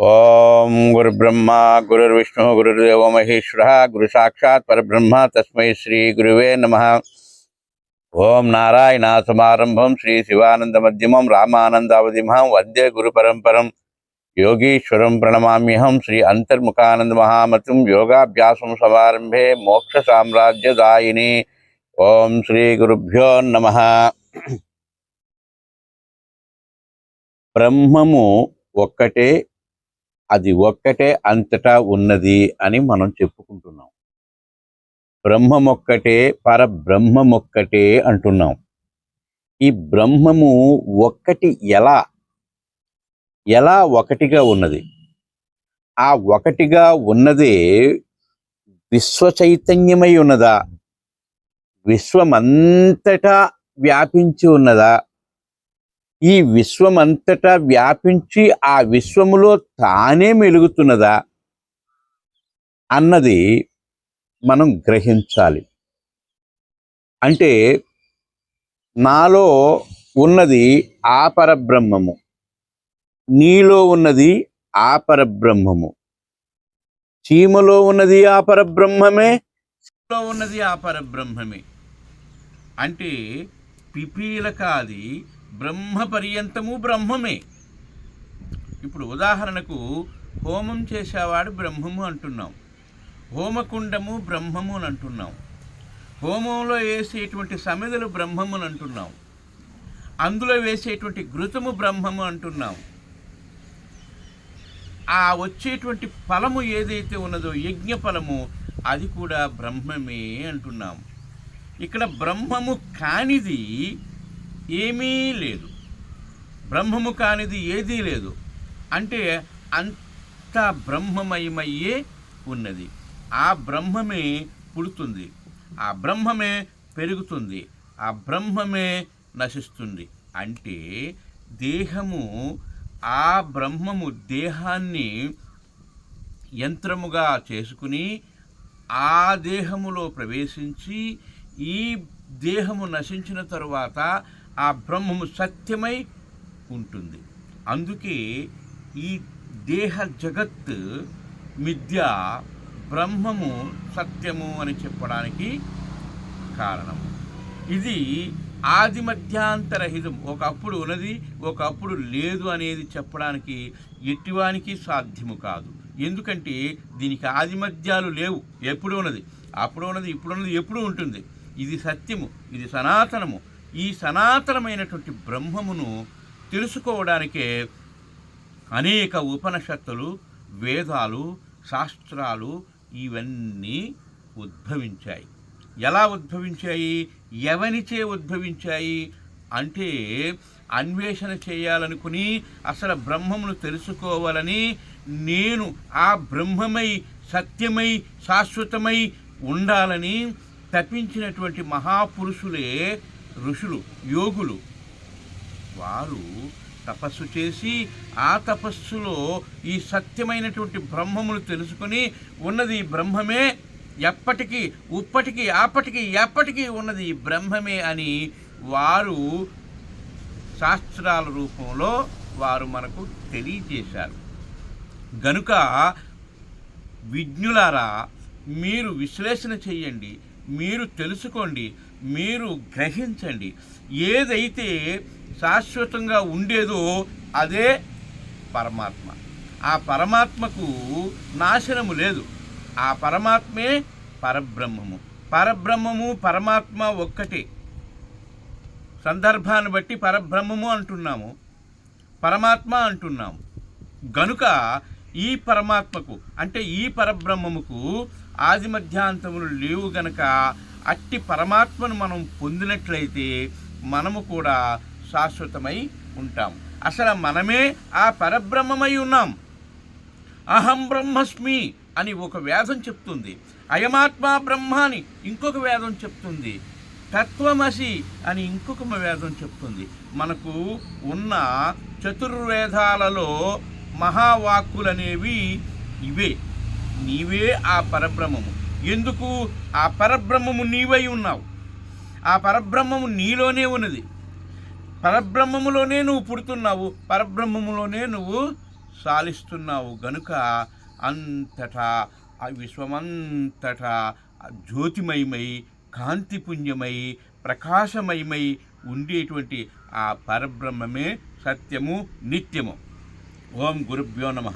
ఓం గురు గురుబ్రహ్మ గురుర్విష్ణు గురుర్దేవ మహేశ్వర గురు సాక్షాత్ పరబ్రహ్మ తస్మై శ్రీ గురువే నమ. ఓం నారాయణ సమారంభం శ్రీ శివానంద మధ్యమం రామానందావధిమహం వందే గురు పరంపరం యోగీశ్వరం ప్రణమామ్యహం శ్రీ అంతర్ముఖానంద మహామతిం యోగాభ్యాసం సమారంభే మోక్ష సామ్రాజ్యదాయిని ఓం శ్రీ గురుభ్యో నమ. బ్రహ్మము ఒక్కటే అది ఒక్కటే అంతటా ఉన్నది అని మనం చెప్పుకుంటున్నాం. బ్రహ్మమొక్కటే పరబ్రహ్మమొక్కటే అంటున్నాం. ఈ బ్రహ్మము ఒక్కటి ఎలా? ఎలా ఒకటిగా ఉన్నది? ఆ ఒకటిగా ఉన్నదే విశ్వ చైతన్యమై ఉన్నదా? విశ్వమంతటా వ్యాపించి ఉన్నదా? ఈ విశ్వమంతటా వ్యాపించి ఆ విశ్వములో తానే మెలుగుతున్నదా అన్నది మనం గ్రహించాలి. అంటే నాలో ఉన్నది ఆ పరబ్రహ్మము నీలో ఉన్నది ఆ పరబ్రహ్మము చీమలో ఉన్నది ఆ పరబ్రహ్మమే చీమలో ఉన్నది ఆ పరబ్రహ్మమే. అంటే పిపీలకాది బ్రహ్మ పర్యంతము బ్రహ్మమే. ఇప్పుడు ఉదాహరణకు హోమం చేసేవాడు బ్రహ్మము అంటున్నాం. హోమకుండము బ్రహ్మము అని అంటున్నాం. హోమంలో వేసేటువంటి సమిదలు బ్రహ్మము అని అంటున్నాం. అందులో వేసేటువంటి ఘృతము బ్రహ్మము అంటున్నాం. ఆ వచ్చేటువంటి ఫలము ఏదైతే ఉన్నదో యజ్ఞ ఫలము అది కూడా బ్రహ్మమే అంటున్నాం. ఇక్కడ బ్రహ్మము కానిది ఏమీ లేదు. బ్రహ్మము కానిది ఏదీ లేదు. అంటే అంత బ్రహ్మమయమయ్యే ఉన్నది. ఆ బ్రహ్మమే పుడుతుంది. ఆ బ్రహ్మమే పెరుగుతుంది. ఆ బ్రహ్మమే నశిస్తుంది. అంటే దేహము ఆ బ్రహ్మము దేహాన్ని యంత్రముగా చేసుకుని ఆ దేహములో ప్రవేశించి ఈ దేహము నశించిన తరువాత ఆ బ్రహ్మము సత్యమై ఉంటుంది. అందుకే ఈ దేహ జగత్ మిథ్య బ్రహ్మము సత్యము అని చెప్పడానికి కారణం. ఇది ఆది మధ్యాంతరహితం. ఒకప్పుడు ఉన్నది ఒకప్పుడు లేదు అనేది చెప్పడానికి ఎట్టివానికి సాధ్యము కాదు. ఎందుకంటే దీనికి ఆది మధ్యాలు లేవు. ఎప్పుడు ఉన్నది? అప్పుడు ఉన్నది ఇప్పుడు ఉన్నది ఎప్పుడు ఉంటుంది? ఇది సత్యము ఇది సనాతనము. ఈ సనాతనమైనటువంటి బ్రహ్మమును తెలుసుకోవడానికే అనేక ఉపనిషత్తులు వేదాలు శాస్త్రాలు ఇవన్నీ ఉద్భవించాయి. ఎలా ఉద్భవించాయి? ఎవనిచే ఉద్భవించాయి? అంటే అన్వేషణ చేయాలనుకుని అసలు బ్రహ్మమును తెలుసుకోవాలని నేను ఆ బ్రహ్మమై సత్యమై శాశ్వతమై ఉండాలని తప్పించినటువంటి మహాపురుషులే ఋషులు యోగులు. వారు తపస్సు చేసి ఆ తపస్సులో ఈ సత్యమైనటువంటి బ్రహ్మమును తెలుసుకొని ఉన్నది బ్రహ్మమే ఎప్పటికీ ఉప్పటికీ ఆపటికి ఎప్పటికీ ఉన్నది బ్రహ్మమే అని వారు శాస్త్రాల రూపంలో వారు మనకు తెలియజేశారు. గనుక విజ్ఞులారా మీరు విశ్లేషణ చేయండి. మీరు తెలుసుకోండి మీరు గ్రహించండి. ఏదైతే శాశ్వతంగా ఉండేదో అదే పరమాత్మ. ఆ పరమాత్మకు నాశనము లేదు. ఆ పరమాత్మే పరబ్రహ్మము. పరబ్రహ్మము పరమాత్మ ఒక్కటే. సందర్భాన్ని బట్టి పరబ్రహ్మము అంటున్నాము. పరమాత్మ అంటున్నాము. గనుక ఈ పరమాత్మకు అంటే ఈ పరబ్రహ్మముకు ఆది మధ్యాంతములు లేవు గనక అట్టి పరమాత్మను మనం పొందినట్లయితే మనము కూడా శాశ్వతమై ఉంటాం. అసలు మనమే ఆ పరబ్రహ్మమై ఉన్నాం. అహం బ్రహ్మస్మి అని ఒక వేదం చెప్తుంది. అయమాత్మా బ్రహ్మ అని ఇంకొక వేదం చెప్తుంది. తత్వమసి అని ఇంకొక వేదం చెప్తుంది. మనకు ఉన్న చతుర్వేదాలలో మహావాక్కులనేవి ఇవే. నీవే ఆ పరబ్రహ్మము. ఎందుకు? ఆ పరబ్రహ్మము నీవై ఉన్నావు. ఆ పరబ్రహ్మము నీలోనే ఉన్నది. పరబ్రహ్మములోనే నువ్వు పుడుతున్నావు. పరబ్రహ్మములోనే నువ్వు సాలిస్తున్నావు. గనుక అంతటా ఆ విశ్వమంతటా జ్యోతిమయమై కాంతిపుంజమై ప్రకాశమయమై ఉండేటువంటి ఆ పరబ్రహ్మమే సత్యము నిత్యము. ఓం గురుభ్యో నమ.